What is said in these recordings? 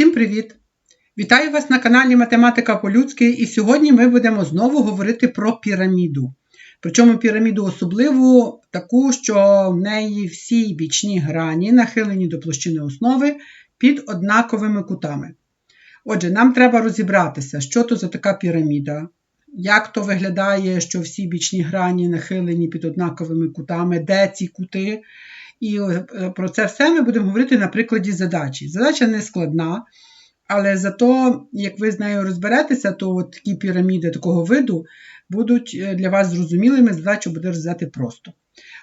Всім привіт! Вітаю вас на каналі Математика по-людськи, і сьогодні ми будемо знову говорити про піраміду. Причому піраміду особливу таку, що в неї всі бічні грані нахилені до площини основи під однаковими кутами. Отже, нам треба розібратися, що то за така піраміда, як то виглядає, що всі бічні грані нахилені під однаковими кутами, де ці кути. І е, про це все ми будемо говорити на прикладі задачі. Задача не складна, але зато, як ви з нею розберетеся, то от такі піраміди такого виду будуть е, для вас зрозумілими, задачу буде розв'язати просто.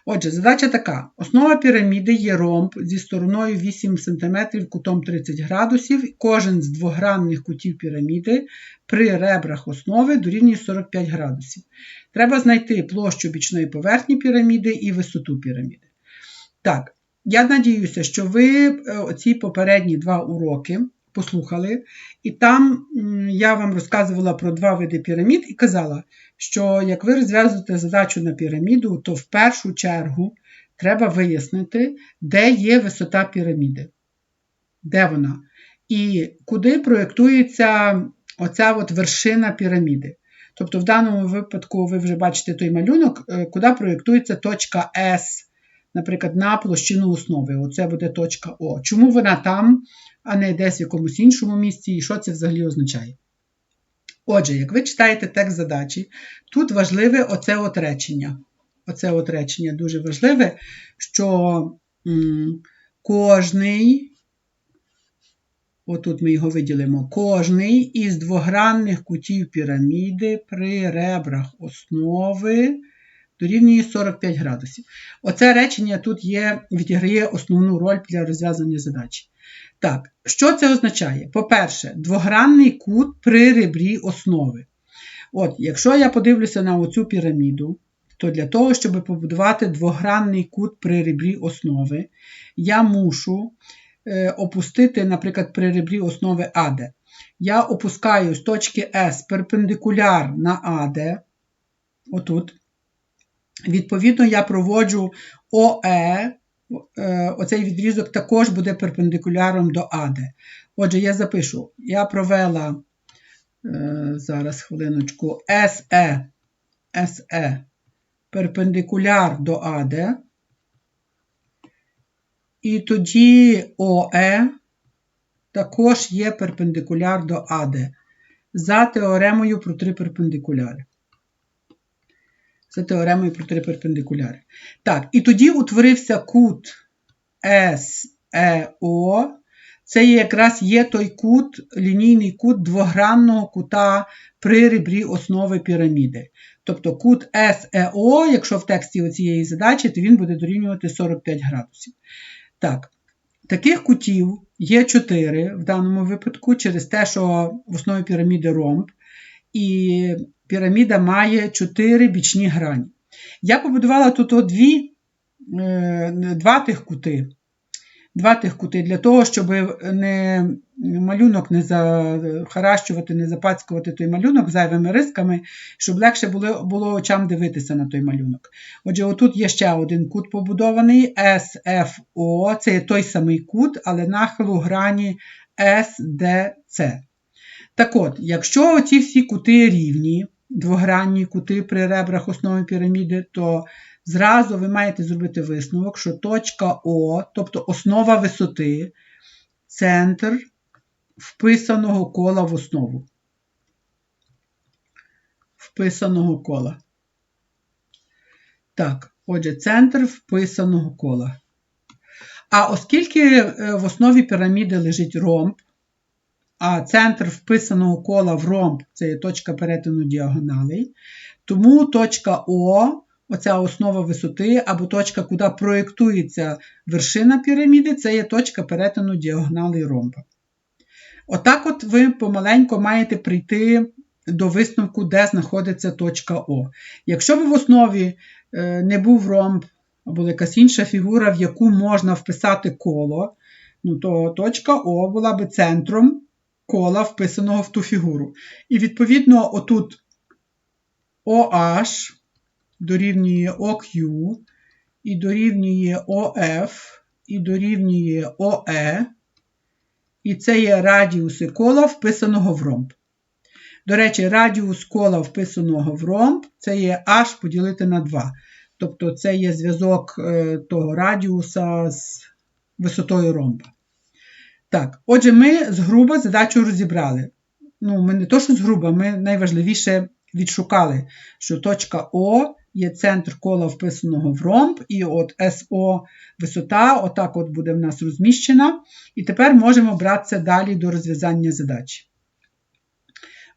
Отже, задача така: основа піраміди є ромб зі стороною 8 см кутом 30 градусів. Кожен з двогранних кутів піраміди при ребрах основи дорівнює 45 градусів. Треба знайти площу бічної поверхні піраміди і висоту піраміди. Так, я надіюся, що ви е, оці попередні два уроки послухали, і там я вам розказувала про два види пірамід і казала, що як ви розв'язуєте задачу на піраміду, то в першу чергу треба вияснити, де є висота піраміди. Де вона? І куди проєктується оця от вершина піраміди. Тобто, в даному випадку, ви вже бачите той малюнок, е, куди проєктується точка S наприклад, на площину основи. Оце буде точка О. Чому вона там, а не десь в якомусь іншому місці, і що це взагалі означає? Отже, як ви читаєте текст задачі, тут важливе оце от речення. Оце от речення дуже важливе, що м, кожний, отут ми його виділимо, кожний із двогранних кутів піраміди при ребрах основи дорівнює 45 градусів. Оце речення тут є, відіграє основну роль для розв'язання задачі. Так, що це означає? По-перше, двогранний кут при ребрі основи. От, Якщо я подивлюся на оцю піраміду, то для того, щоб побудувати двогранний кут при ребрі основи, я мушу е, опустити, наприклад, при ребрі основи АД. Я опускаю з точки С перпендикуляр на АД, отут, Відповідно, я проводжу ОЕ, е, оцей відрізок також буде перпендикуляром до АД. Отже, я запишу, я провела е, зараз хвилиночку СЕ, СЕ перпендикуляр до АД. І тоді ОЕ також є перпендикуляр до АД за теоремою про три перпендикуляри. Це теоремою про три перпендикуляри. Так, і тоді утворився кут СЕО. Це якраз є той кут, лінійний кут двогранного кута при ребрі основи піраміди. Тобто кут СЕО, якщо в тексті цієї задачі, то він буде дорівнювати 45 градусів. Так, таких кутів є 4 в даному випадку, через те, що в основі піраміди ромб. І піраміда має чотири бічні грані. Я побудувала тут дві, е, два тих кути. Два тих кути для того, щоб не, малюнок не захаращувати, не запацькувати той малюнок зайвими рисками, щоб легше було було очам дивитися на той малюнок. Отже, отут є ще один кут побудований SFO, це є той самий кут, але нахилу грані SDC. Так от, якщо ці всі кути рівні, двогранні кути при ребрах основи піраміди, то зразу ви маєте зробити висновок, що точка О, тобто основа висоти, центр вписаного кола в основу. Вписаного кола. Так, отже, центр вписаного кола. А оскільки е, в основі піраміди лежить ромб, а центр вписаного кола в ромб це є точка перетину діагоналей. Тому точка О, оця основа висоти, або точка, куди проєктується вершина піраміди, це є точка перетину діагоналей ромба. Отак от ви помаленько маєте прийти до висновку, де знаходиться точка О. Якщо б в основі е, не був ромб або якась інша фігура, в яку можна вписати коло, ну то точка О була б центром кола, вписаного в ту фігуру. І відповідно, отут OH дорівнює OQ, і дорівнює OF, і дорівнює OE, і це є радіуси кола, вписаного в ромб. До речі, радіус кола вписаного в ромб це є h поділити на 2. Тобто це є зв'язок е, того радіуса з висотою ромба. Так, отже, ми з груба задачу розібрали. Ну, ми не то, що з груба, ми найважливіше відшукали, що точка О є центр кола вписаного в ромб, і от СО висота, отак от буде в нас розміщена. І тепер можемо братися далі до розв'язання задачі.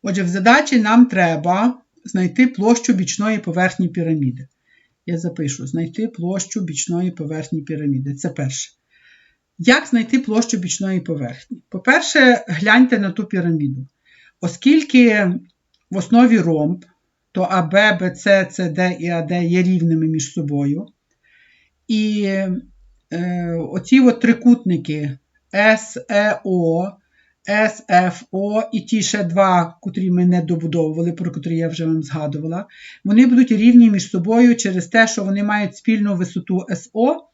Отже, в задачі нам треба знайти площу бічної поверхні піраміди. Я запишу: знайти площу бічної поверхні піраміди. Це перше. Як знайти площу бічної поверхні? По-перше, гляньте на ту піраміду. Оскільки в основі ромб, то АБ, БЦ, СД і АД є рівними між собою. І е, оці от трикутники СЕО, SFO і ті ще два, котрі ми не добудовували, про котрі я вже вам згадувала, вони будуть рівні між собою через те, що вони мають спільну висоту СО,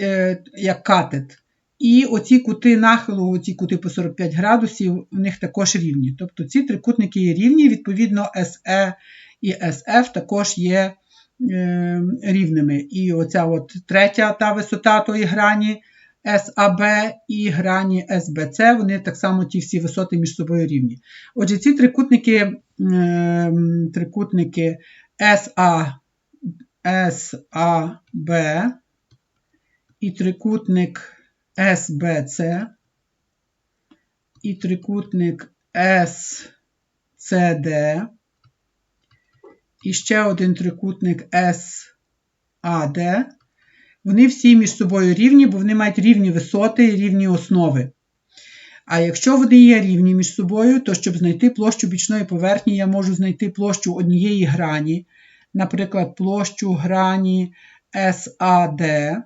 е, як катет. І оці кути нахилу, оці кути по 45 градусів, у них також рівні. Тобто ці трикутники є рівні, відповідно, SE і SF також є е, рівними. І оця от третя та висота тої грані SAB і грані SBC, вони так само ті всі висоти між собою рівні. Отже, ці трикутники е, трикутники SA, SAB і трикутник SBC і трикутник SCD, і ще один трикутник SAD. Вони всі між собою рівні, бо вони мають рівні висоти і рівні основи. А якщо вони є рівні між собою, то щоб знайти площу бічної поверхні, я можу знайти площу однієї грані, наприклад, площу грані SAD.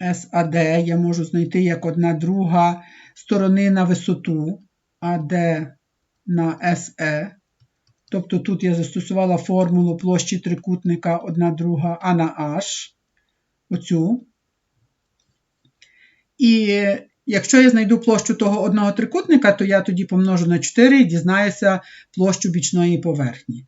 SAD я можу знайти як одна друга сторони на висоту АД на SE. Тобто тут я застосувала формулу площі трикутника 1 друга А на H. Оцю. І якщо я знайду площу того одного трикутника, то я тоді помножу на 4 і дізнаюся площу бічної поверхні.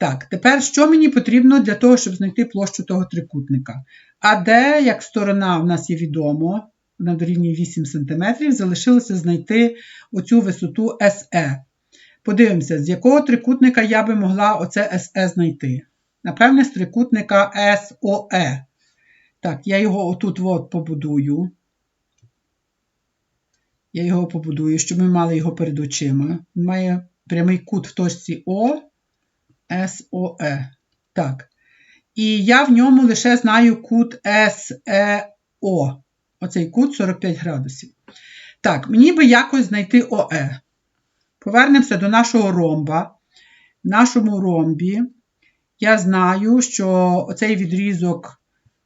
Так, тепер що мені потрібно для того, щоб знайти площу того трикутника? АД, як сторона в нас є відомо, вона дорівнює 8 см, залишилося знайти оцю висоту SE. Подивимося, з якого трикутника я би могла оце SE знайти. Напевне, з трикутника SOE. Так, я його отут от побудую. Я його побудую, щоб ми мали його перед очима. Він має прямий кут в точці О. SOE. Так. І я в ньому лише знаю кут SEO. Оцей кут 45 градусів. Так, мені би якось знайти ОЕ. Повернемося до нашого ромба. В нашому ромбі я знаю, що оцей відрізок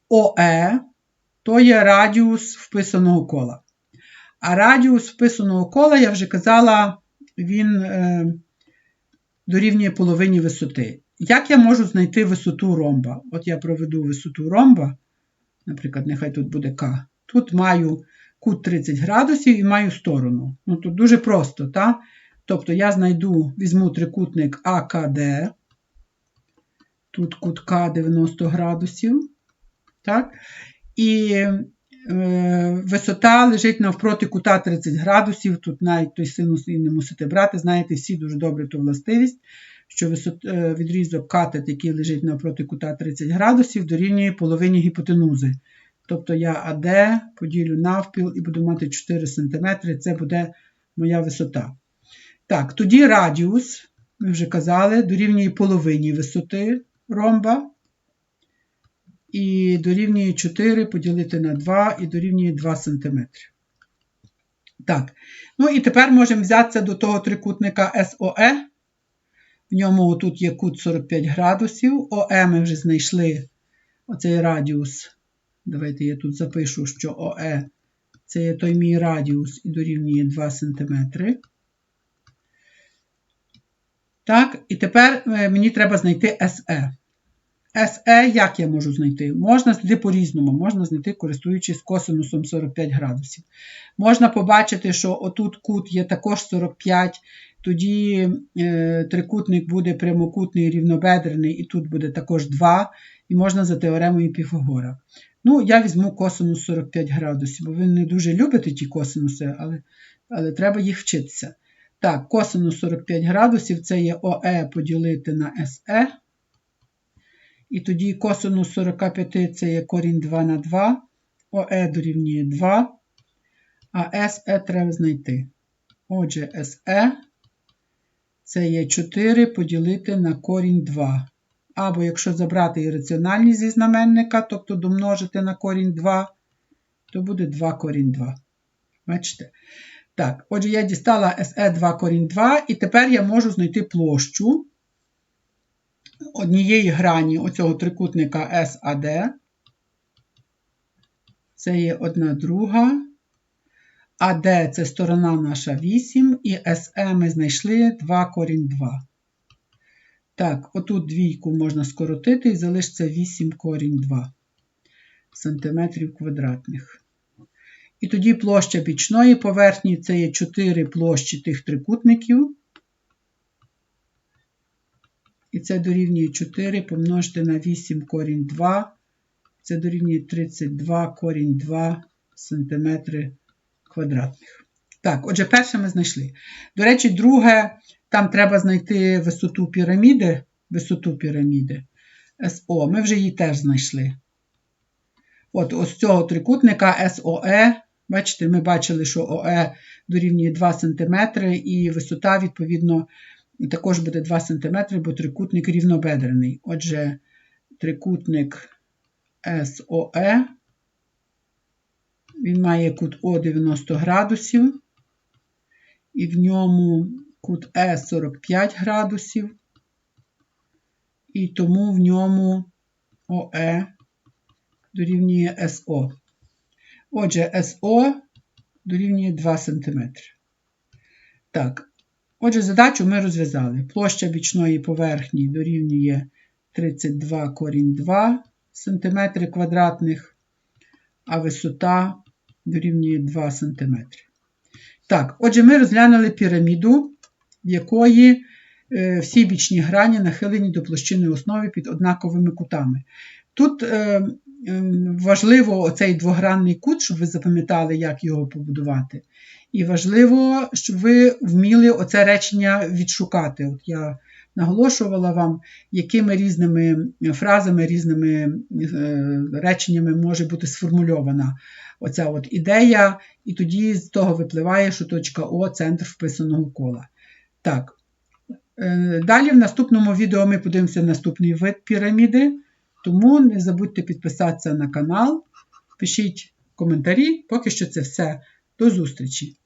ОЕ то є радіус вписаного кола. А радіус вписаного кола, я вже казала, він. Дорівнює половині висоти. Як я можу знайти висоту ромба? От я проведу висоту ромба, наприклад, нехай тут буде К. Тут маю кут 30 градусів і маю сторону. Ну, Тут дуже просто, так? Тобто я знайду, візьму трикутник АКД, тут кут К 90 градусів. так? І висота лежить навпроти кута 30 градусів. Тут навіть той синус і не мусите брати. Знаєте, всі дуже добре ту властивість, що висот, е, відрізок катет, який лежить навпроти кута 30 градусів, дорівнює половині гіпотенузи. Тобто я АД поділю навпіл і буду мати 4 см, це буде моя висота. Так, тоді радіус, ми вже казали, дорівнює половині висоти ромба і дорівнює 4 поділити на 2 і дорівнює 2 см. Так, ну і тепер можемо взятися до того трикутника SOE. В ньому тут є кут 45 градусів. ОЕ ми вже знайшли оцей радіус. Давайте я тут запишу, що ОЕ це є той мій радіус і дорівнює 2 см. Так, і тепер е, мені треба знайти SE. SE як я можу знайти? Можна знайти по-різному, можна знайти, користуючись косинусом 45 градусів. Можна побачити, що отут кут є також 45, тоді е, трикутник буде прямокутний, рівнобедрений, і тут буде також 2, і можна за теоремою Піфагора. Ну, я візьму косинус 45 градусів, бо ви не дуже любите ті косинуси, але, але треба їх вчитися. Так, косинус 45 градусів це є ОЕ поділити на СЕ. І тоді косинус 45 це є корінь 2 на 2, ОЕ дорівнює 2, а СЕ треба знайти. Отже, СЕ це є 4 поділити на корінь 2. Або якщо забрати ірраціональність зі знаменника, тобто домножити на корінь 2, то буде 2 корінь 2. Бачите? Так, отже, я дістала SE2 корінь 2, і тепер я можу знайти площу однієї грані оцього трикутника SAD. Це є одна друга. АД це сторона наша 8, і SE ми знайшли 2 корінь 2. Так, отут двійку можна скоротити і залишиться 8 корінь 2 сантиметрів квадратних. І тоді площа бічної поверхні це є 4 площі тих трикутників. І це дорівнює 4 помножити на 8 корінь 2. Це дорівнює 32 корінь 2 сантиметри квадратних. Так, отже, перше ми знайшли. До речі, друге, там треба знайти висоту піраміди. Висоту піраміди СО. Ми вже її теж знайшли. От ось цього трикутника СОЕ. Бачите, ми бачили, що ОЕ дорівнює 2 см, і висота, відповідно, також буде 2 см, бо трикутник рівнобедрений. Отже, трикутник СОЕ, він має кут О 90 градусів, і в ньому кут Е 45 градусів, і тому в ньому ОЕ дорівнює СО. Отже, СО дорівнює 2 см. Так, отже, задачу ми розв'язали. Площа бічної поверхні дорівнює 32 корінь 2 см квадратних, а висота дорівнює 2 см. Так, отже, ми розглянули піраміду, в якої е, всі бічні грані нахилені до площини основи під однаковими кутами. Тут е, важливо оцей двогранний кут, щоб ви запам'ятали, як його побудувати. І важливо, щоб ви вміли оце речення відшукати. От Я наголошувала вам, якими різними фразами, різними е, реченнями може бути сформульована оця от ідея, і тоді з того випливає, що точка О центр вписаного кола. Так. Е, далі в наступному відео ми подивимося наступний вид піраміди. Тому не забудьте підписатися на канал, пишіть коментарі. Поки що це все. До зустрічі!